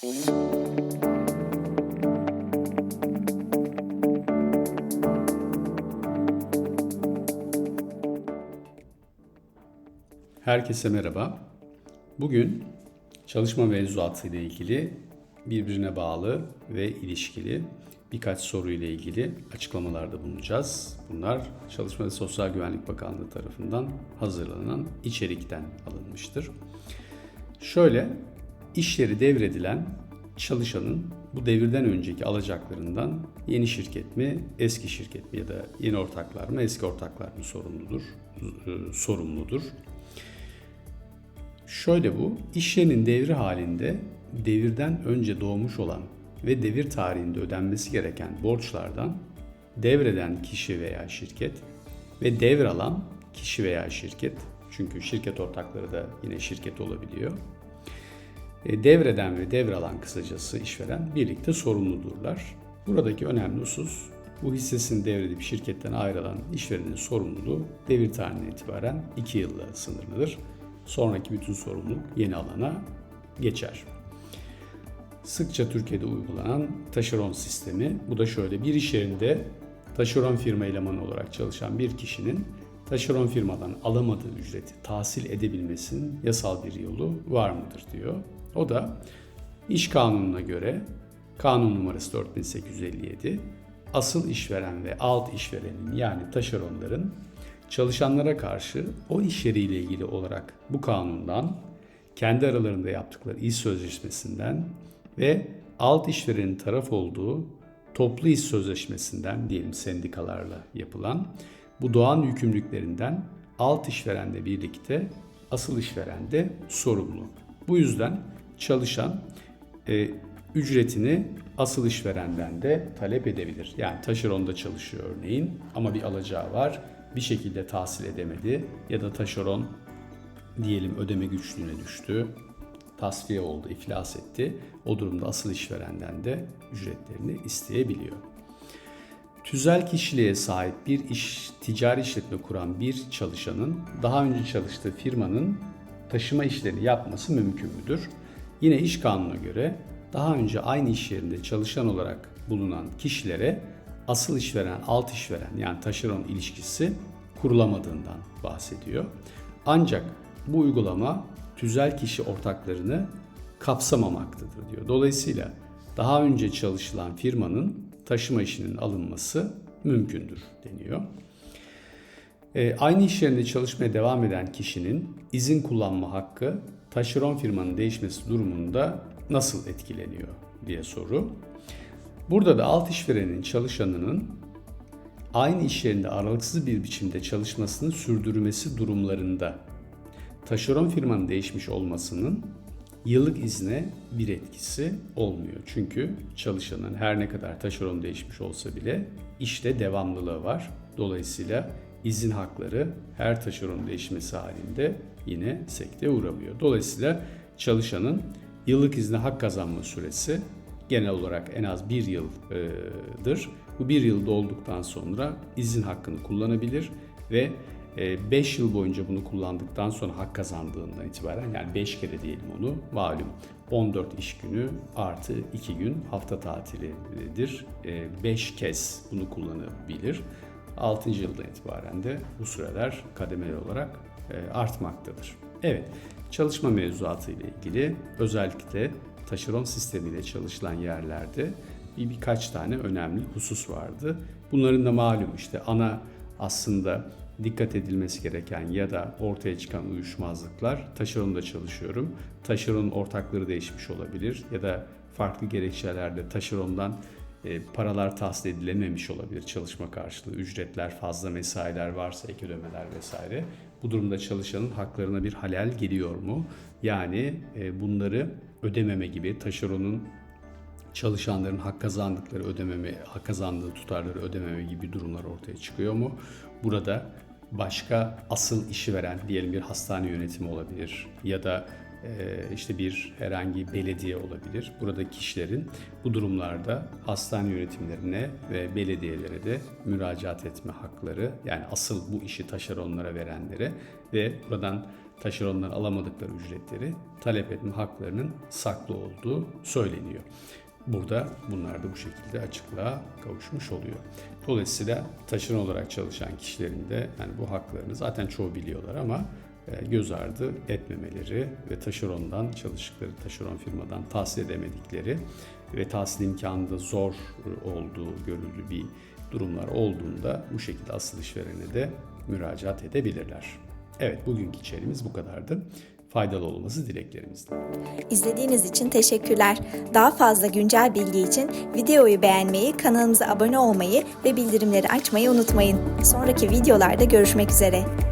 Herkese merhaba. Bugün çalışma mevzuatı ile ilgili birbirine bağlı ve ilişkili birkaç soru ile ilgili açıklamalarda bulunacağız. Bunlar Çalışma ve Sosyal Güvenlik Bakanlığı tarafından hazırlanan içerikten alınmıştır. Şöyle, iş devredilen çalışanın bu devirden önceki alacaklarından yeni şirket mi, eski şirket mi ya da yeni ortaklar mı, eski ortaklar mı sorumludur? e, sorumludur. Şöyle bu, iş devri halinde devirden önce doğmuş olan ve devir tarihinde ödenmesi gereken borçlardan devreden kişi veya şirket ve devralan kişi veya şirket, çünkü şirket ortakları da yine şirket olabiliyor. E, Devreden ve devralan kısacası işveren birlikte sorumludurlar. Buradaki önemli husus bu hissesini devredip şirketten ayrılan işverenin sorumluluğu devir tarihinden itibaren 2 yılla sınırlıdır. Sonraki bütün sorumluluk yeni alana geçer. Sıkça Türkiye'de uygulanan taşeron sistemi. Bu da şöyle bir iş yerinde taşeron firma elemanı olarak çalışan bir kişinin taşeron firmadan alamadığı ücreti tahsil edebilmesinin yasal bir yolu var mıdır diyor. O da iş kanununa göre kanun numarası 4857 asıl işveren ve alt işverenin yani taşeronların çalışanlara karşı o iş yeriyle ilgili olarak bu kanundan kendi aralarında yaptıkları iş sözleşmesinden ve alt işverenin taraf olduğu toplu iş sözleşmesinden diyelim sendikalarla yapılan bu doğan yükümlülüklerinden alt işverenle birlikte asıl işveren de sorumlu. Bu yüzden çalışan e, ücretini asıl işverenden de talep edebilir. Yani taşeronda çalışıyor örneğin ama bir alacağı var bir şekilde tahsil edemedi ya da taşeron diyelim ödeme güçlüğüne düştü, tasfiye oldu, iflas etti. O durumda asıl işverenden de ücretlerini isteyebiliyor. Tüzel kişiliğe sahip bir iş, ticari işletme kuran bir çalışanın daha önce çalıştığı firmanın taşıma işlerini yapması mümkün müdür? Yine iş kanununa göre daha önce aynı iş yerinde çalışan olarak bulunan kişilere asıl işveren, alt işveren yani taşeron ilişkisi kurulamadığından bahsediyor. Ancak bu uygulama tüzel kişi ortaklarını kapsamamaktadır diyor. Dolayısıyla daha önce çalışılan firmanın taşıma işinin alınması mümkündür deniyor. E, aynı iş yerinde çalışmaya devam eden kişinin izin kullanma hakkı taşeron firmanın değişmesi durumunda nasıl etkileniyor diye soru. Burada da alt işverenin çalışanının aynı iş yerinde aralıksız bir biçimde çalışmasını sürdürmesi durumlarında taşeron firmanın değişmiş olmasının yıllık izne bir etkisi olmuyor. Çünkü çalışanın her ne kadar taşeron değişmiş olsa bile işte devamlılığı var. Dolayısıyla izin hakları her taşeron değişmesi halinde yine sekteye uğramıyor. Dolayısıyla çalışanın yıllık izne hak kazanma süresi genel olarak en az bir yıldır. Bu bir yıl dolduktan sonra izin hakkını kullanabilir ve 5 yıl boyunca bunu kullandıktan sonra hak kazandığından itibaren yani 5 kere diyelim onu malum 14 iş günü artı 2 gün hafta tatilidir. 5 kez bunu kullanabilir. 6. yıldan itibaren de bu süreler kademeli olarak artmaktadır. Evet, çalışma mevzuatı ile ilgili özellikle taşeron sistemiyle çalışılan yerlerde bir birkaç tane önemli husus vardı. Bunların da malum işte ana aslında dikkat edilmesi gereken ya da ortaya çıkan uyuşmazlıklar taşeronda çalışıyorum. Taşeron ortakları değişmiş olabilir ya da farklı gerekçelerle taşerondan e, paralar tahsil edilememiş olabilir çalışma karşılığı, ücretler, fazla mesailer varsa ek ödemeler vesaire. Bu durumda çalışanın haklarına bir halel geliyor mu? Yani e, bunları ödememe gibi taşeronun çalışanların hak kazandıkları ödememe, hak kazandığı tutarları ödememe gibi durumlar ortaya çıkıyor mu? Burada başka asıl işi veren diyelim bir hastane yönetimi olabilir ya da işte bir herhangi belediye olabilir. Burada kişilerin bu durumlarda hastane yönetimlerine ve belediyelere de müracaat etme hakları yani asıl bu işi taşeronlara verenlere ve buradan taşeronlar alamadıkları ücretleri talep etme haklarının saklı olduğu söyleniyor. Burada bunlar da bu şekilde açıklığa kavuşmuş oluyor. Dolayısıyla taşeron olarak çalışan kişilerin de yani bu haklarını zaten çoğu biliyorlar ama göz ardı etmemeleri ve taşerondan çalıştıkları taşeron firmadan tahsil edemedikleri ve tahsil imkanı da zor e, olduğu görüldü bir durumlar olduğunda bu şekilde asıl işverene de müracaat edebilirler. Evet bugünkü içeriğimiz bu kadardı. Faydalı olması dileklerimizle. İzlediğiniz için teşekkürler. Daha fazla güncel bilgi için videoyu beğenmeyi, kanalımıza abone olmayı ve bildirimleri açmayı unutmayın. Sonraki videolarda görüşmek üzere.